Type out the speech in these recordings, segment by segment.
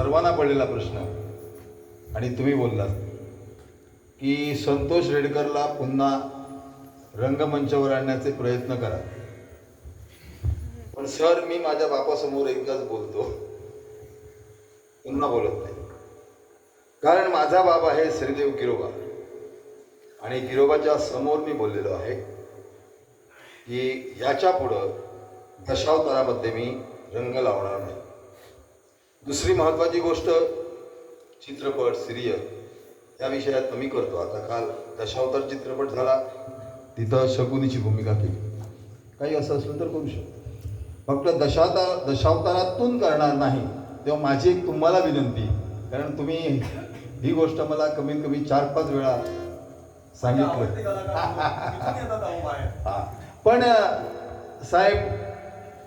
सर्वांना पडलेला प्रश्न. आणि तुम्ही बोललात की संतोष रेडकरला पुन्हा रंगमंचावर आणण्याचे प्रयत्न करा. पण सर मी माझ्या बापासमोर एकदाच बोलतो. पुन्हा बोलत नाही. कारण माझा बाप आहे श्रीदेव गिरोबा आणि गिरोबाच्या समोर मी बोललेलो आहे की याच्या पुढं दशावतारामध्ये मी रंग लावणार नाही. दुसरी महत्त्वाची गोष्ट चित्रपट सिरियल या विषयात मी करतो. आता काल दशावतार चित्रपट झाला. तिथं शकुनीची भूमिका केली. काही असं असलं तर करू शकतो. फक्त दशावतार दशावतारातून करणार नाही तेव्हा माझी एक तुम्हाला विनंती. कारण तुम्ही ही गोष्ट मला कमीत कमी चार पाच वेळा सांगितलं. हा. पण साहेब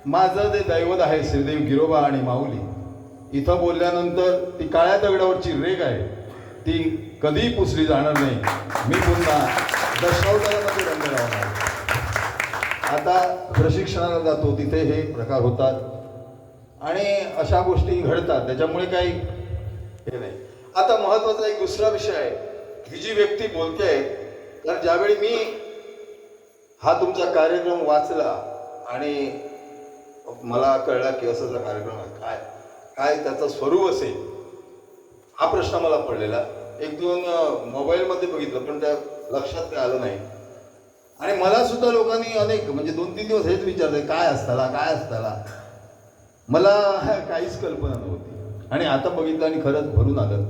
माझं जे दैवत आहे श्रीदेव गिरोबा आणि माऊली इथं बोलल्यानंतर ती काळ्या दगडावरची रेग आहे. ती कधीही पुसली जाणार नाही. मी पुन्हा दशावतारामध्ये रंग लावणार आता प्रशिक्षणाला जातो तिथे हे प्रकार होतात. आणि अशा गोष्टी घडतात. त्याच्यामुळे काही हे नाही. आता महत्त्वाचा एक दुसरा विषय आहे. ही जी व्यक्ती बोलते तर ज्यावेळी मी हा तुमचा कार्यक्रम वाचला आणि मला कळला की असाचा कार्यक्रम आहे. काय? काय त्याचं स्वरूप असेल हा प्रश्न मला पडलेला. एक दोन मोबाईलमध्ये बघितलं पण त्या लक्षात काय आलं नाही. आणि मला सुद्धा लोकांनी अनेक म्हणजे दोन तीन दिवस हेच विचारले काय असताला काय असताला? मला काहीच कल्पना नव्हती. आणि आता बघितलं आणि खरंच भरून आलं.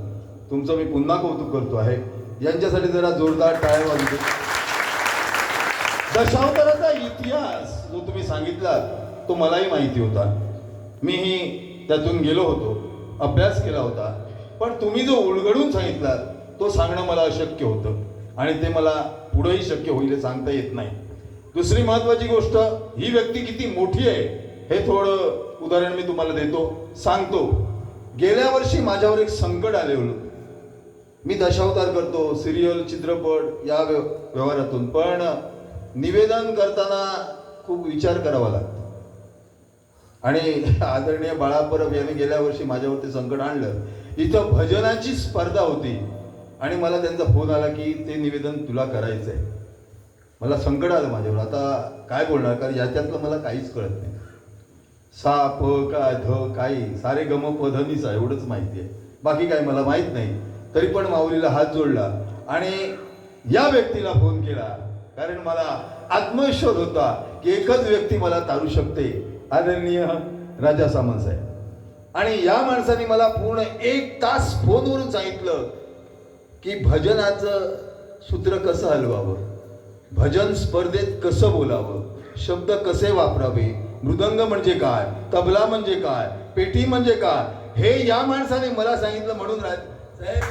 तुमचं मी पुन्हा कौतुक करतो आहे. यांच्यासाठी जरा जोरदार टाळ्या वाजतो दशावताराचा इतिहास जो तुम्ही सांगितला तो मलाही माहिती होता. मीही त्यातून गेलो होतो. अभ्यास केला होता. पण तुम्ही जो उलगडून सांगितला तो सांगणं मला अशक्य होतं. आणि ते मला पुढंही शक्य होईल सांगता येत नाही. दुसरी महत्वाची गोष्ट ही व्यक्ती किती मोठी आहे हे थोडं उदाहरण मी तुम्हाला देतो. सांगतो. गेल्या वर्षी माझ्यावर एक संकट आले होतं मी दशावतार करतो सिरियल चित्रपट या व्यव- व्यवहारातून. पण निवेदन करताना खूप विचार करावा लागतो. आणि आदरणीय बाळा परब यांनी गेल्या वर्षी माझ्यावरती संकट आणलं. इथं भजनाची स्पर्धा होती. आणि मला त्यांचा फोन आला की ते निवेदन तुला करायचं आहे मला संकट आलं माझ्यावर. आता काय बोलणार? कारण याच्यातलं मला काहीच कळत नाही. सा प का ध काही. सारे गम प ध एवढंच माहिती आहे. बाकी काही मला माहीत नाही. तरी पण माऊलीला हात जोडला. आणि या व्यक्तीला फोन केला. कारण मला आत्मविश्वास होता की एकच व्यक्ती मला तारू शकते. आदरणीय राजा सामंत साहेब. आणि या माणसाने मला पूर्ण एक तास फोनवरून सांगितलं की भजनाचं सूत्र कसं हलवावं? भजन स्पर्धेत कसं बोलावं? शब्द कसे वापरावे? मृदंग म्हणजे काय? तबला म्हणजे काय? पेटी म्हणजे काय? हे या माणसाने मला सांगितलं म्हणून राज- साहेब,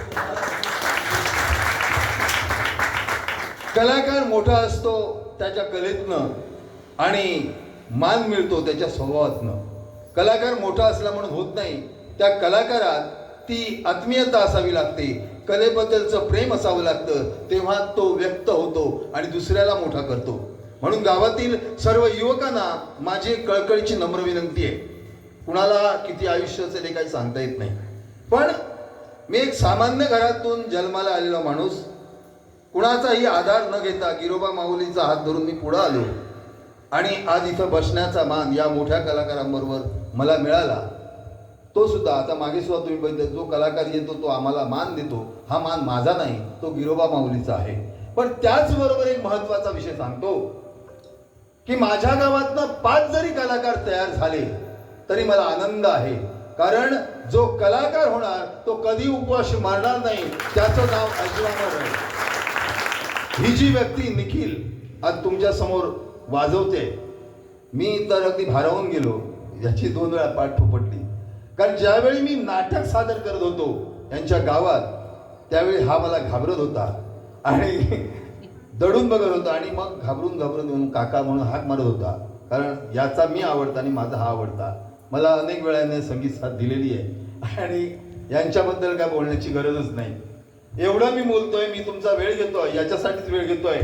कलाकार मोठा असतो त्याच्या कलेतनं. आणि मान मिळतो त्याच्या स्वभावातनं. कलाकार मोठा असला म्हणून होत नाही. त्या कलाकारात ती आत्मीयता असावी लागते. कलेबद्दलचं प्रेम असावं लागतं. तेव्हा तो व्यक्त होतो आणि दुसऱ्याला मोठा करतो. म्हणून गावातील सर्व युवकांना माझी कळकळीची नम्र विनंती आहे. कुणाला किती आयुष्य असेल हे काही सांगता येत नाही. पण मी एक सामान्य घरातून जन्माला आलेला माणूस कुणाचाही आधार न घेता गिरोबा माऊलीचा हात धरून मी पुढं आलो. आणि आज इथं बसण्याचा मान या मोठ्या कलाकारांबरोबर मला मिळाला. तो सुद्धा आता मागे सुद्धा तुम्ही बघितलं जो कलाकार येतो तो आम्हाला मान देतो. हा मान माझा नाही तो गिरोबा माऊलीचा आहे. पण त्याचबरोबर एक महत्त्वाचा विषय सांगतो की माझ्या गावातनं पाच जरी कलाकार तयार झाले तरी मला आनंद आहे. कारण जो कलाकार होणार तो कधी उपवास मारणार नाही त्याचं नाव अजिबात ही जी व्यक्ती निखिल आज तुमच्यासमोर वाजवते. मी तर अगदी भारावून गेलो. याची दोन वेळा पाठ ठोपटली कारण ज्यावेळी मी नाटक सादर करत होतो यांच्या गावात त्यावेळी हा मला घाबरत होता. आणि दडून बघत होता आणि मग घाबरून घाबरून येऊन काका म्हणून हाक मारत होता. कारण याचा मी आवडता आणि माझा हा आवडता. मला अनेक वेळाने संगीत साथ दिलेली आहे. आणि यांच्याबद्दल काय बोलण्याची गरजच नाही. एवढं मी बोलतोय मी तुमचा वेळ घेतोय याच्यासाठीच वेळ घेतोय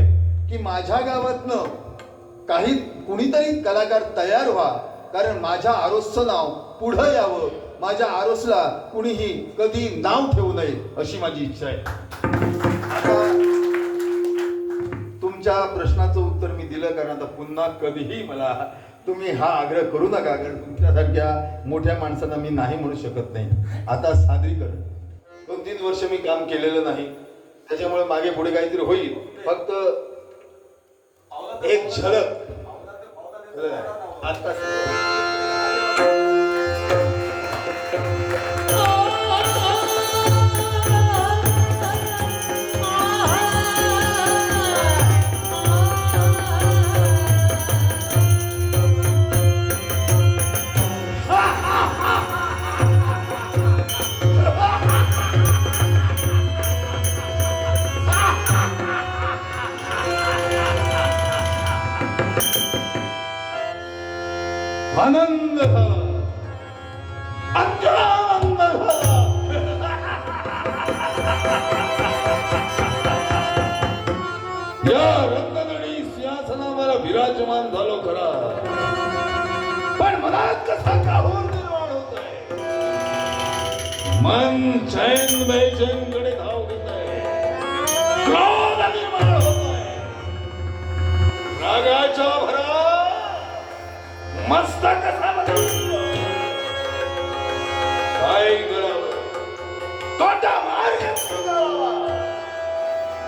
की माझ्या गावातनं काही कुणीतरी कलाकार तयार व्हा कारण माझ्या आरोसचं नाव पुढं यावं. माझ्या आरोसला कुणीही कधी नाव ठेवू नये अशी माझी इच्छा आहे. आता तुमच्या प्रश्नाचं उत्तर मी दिलं कारण आता पुन्हा कधीही मला तुम्ही हा आग्रह करू नका कारण तुमच्यासारख्या मोठ्या माणसांना मी नाही म्हणू शकत नाही. आता सादरीकरण. दोन तीन वर्ष मी काम केलेलं नाही. त्याच्यामुळे मागे पुढे काहीतरी होईल. फक्त एक झलक. आता आनंद। झाला अत्यानंद। झाला या रत्नगणी सिंहासनावर विराजमान झालो खरा। पण मनात कसा काहूर निर्माण होत मन चैन बेचैनकडे धाव घेत आहे क्रोध निर्माण होत आहे रागा मस्तक कसा बदलतो काय करावं कोणता मार्ग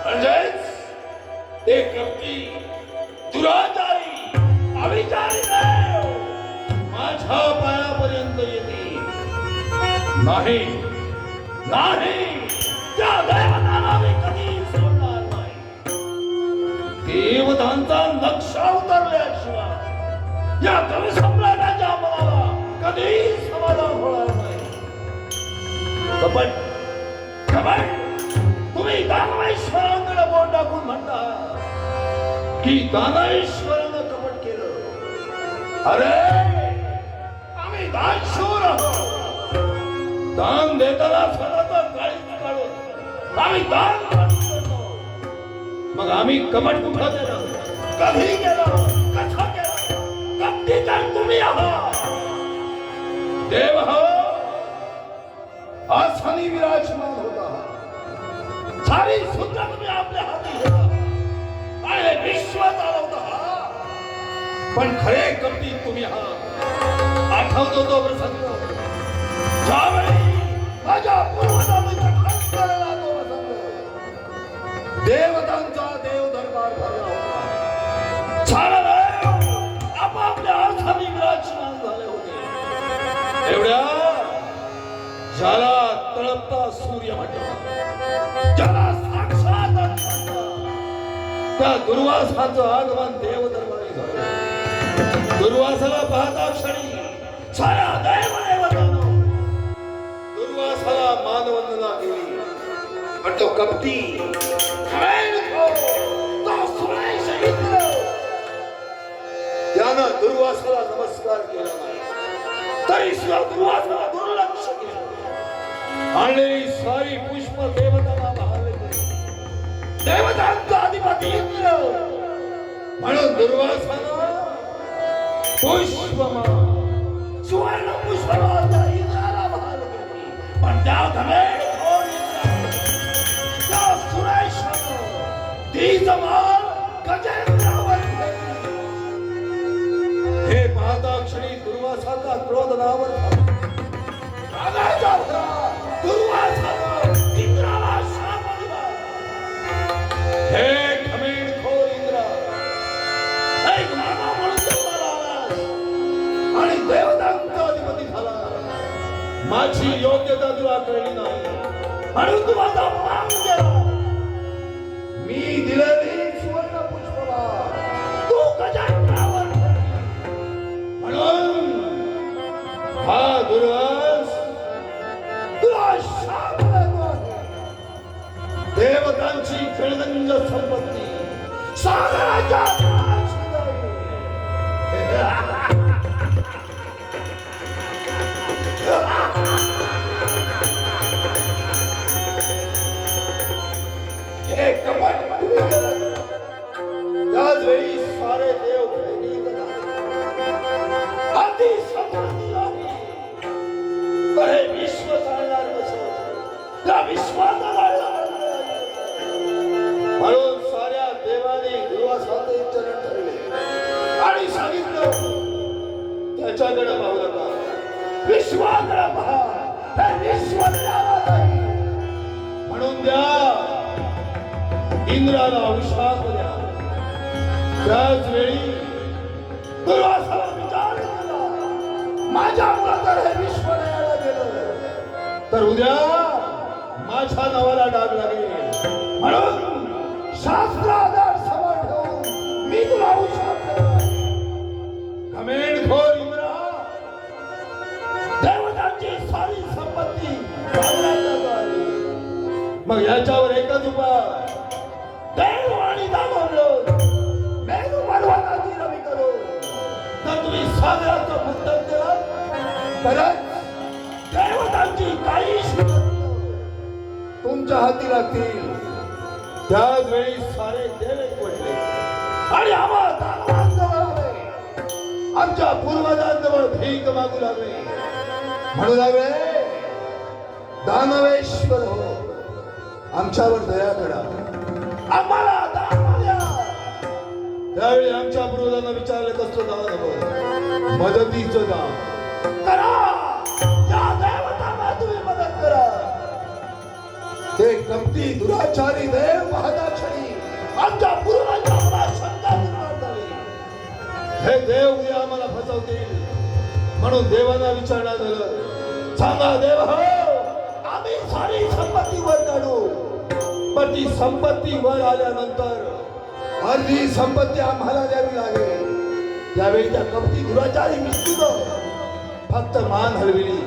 म्हणजेच ते कपटी दुराचारी अविचारी माझ्या पायापर्यंत येते नाही नाही त्या दैवताला मी कधी सोडणार नाही देवतांचा नक्षा उतरल्याशिवाय या कवी सम्राटाच्या मनाला कधी समाधान होणार नाही. कपट कपट तुम्ही दानवेश्वरांकडे बोट टाकून म्हणता की दानवेश्वरानं कपट केलं. अरे आम्ही दानशूर आहोत. दान देताना स्वतःचा काळीच काढून आम्ही दान मग आम्ही कपट कुठं केलं कधी केलं कसं कपटी तर तुम्ही आहात देव हो. आसानी विराजमान होता. सारी सूत्र तुम्ही आपल्या हाती हो. आणि विश्व चालवता पण खरे कपटी तुम्ही आहात आठवतो तो प्रसंग. ज्यावेळी माझ्या पूर्वजांचा खास करायला तो प्रसंग. देवतांचा देव दरबार भरला होता. एवढ्या ज्याला तळपता सूर्य म्हणतात ज्याला साक्षात त्या दुर्वासाचं आगमन देव दरबारी झालं. दुर्वासाला पाहता क्षणी साऱ्या देव देवतांनो दुर्वासाला मानवंदना केली. म्हणतो कपटी हो, त्यानं दुर्वासाला नमस्कार केला. तरी सुद्धा दुर्लक्ष केलं आणलेली सारी पुष्प देवताला देवतांचा अधिपती इंद्र म्हणून दुर्वासानं पुष्पमा सुवर्ण पुष्पमाला इंद्राला बहारले पण त्या धमेड त्या सुरेशानं गजेंद्रावर हे पाहता क्षणी दुर्वासाचा क्रोध नावर हे इंद्रा, एक मामा म्हणून जन्माला आणि देवतांचा अधिपती झाला. माझी योग्यता तुला कळली नाही. म्हणून तू माझा मान केला. इंद्राला विश्वास द्या. त्याच वेळी दुर्वासाला विचार केला. माझ्या मुलात हे विश्व गेलं. तर उद्या माझ्या नावाला डाग लागेल. म्हणून शास्त्र आधार ठेवून मी तुला विश्वास देणार. खोर इंद्रा देवतांची सारी संपत्ती मग याच्यावर एकच उपाय. देव आणि दामोदर मेरू पर्वताची रवी करू. तर तुम्ही सागराचं मुद्दल दिलं तरच देवतांची काही तुमच्या हाती लागतील त्याच वेळी सारे देव पडले. आणि आम्हाला दानवांजवळ आले. आमच्या पूर्वजांजवळ भीक मागू लागले. म्हणू लागले दानवेश्वर हो. आमच्यावर दया करा. आम्हाला त्यावेळी आमच्या पूर्वजांना विचारले कसलं दान हवं मदतीचं दान. करा. तुम्ही मदत करा. ते कमती दुराचारी देव महादाचारी आमच्या पूर्वजांच्या मनात शंका निर्माण झाली. हे देव उद्या आम्हाला फसवतील. म्हणून देवांना विचारण्यात आलं सांगा देव हो आम्ही सारी संपत्ती वर काढू पण ती संपत्ती वर आल्यानंतर अर्धी संपत्ती आम्हाला द्यावी लागेल. त्यावेळी त्या कपटी दुराचारी विष्णूनं फक्त मान हलविली.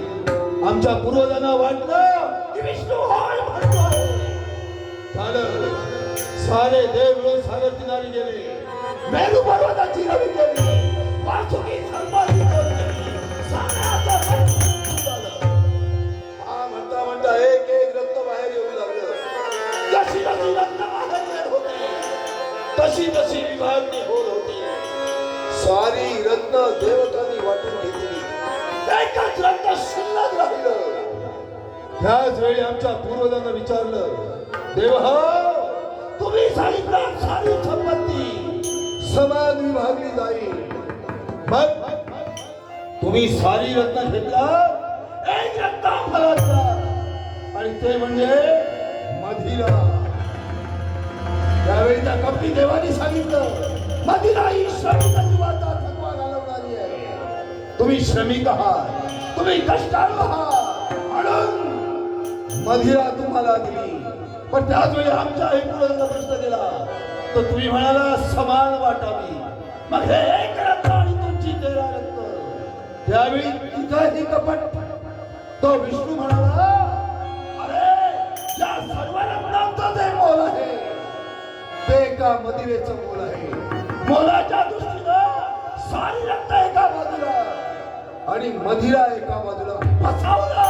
आमच्या पूर्वजांना वाटलं की विष्णू होय झालं. सारे देव सागर किनारी गेले. मेरू पर्वताची समाज विभागली जाईल. मग तुम्ही सारी रत्न घेतला? एक रत्न फलातला आणि ते म्हणजे मधिरा त्यावेळी त्या कपटी देवानी सांगितलं मधिरा ही श्रमिक जीवाचा थकवा घालवणारी आहे. तुम्ही श्रमिक आहात. तुम्ही कष्टाळू आहात. म्हणून मधिरा तुम्हाला दिली. पण त्याच वेळी आमच्या एक प्रश्न केला तर तुम्ही म्हणाला समान वाटावी मग हे एक रक्त आणि तुमची तेरा रक्त त्यावेळी तिथंही कपट. तो विष्णू म्हणाला अरे या सर्व रत्नांचं जे मोल आहे ते एका मदिरेचं मोल आहे. मोलाच्या दृष्टीनं सारी रक्त एका बाजूला आणि मदिरा एका बाजूला फसवलं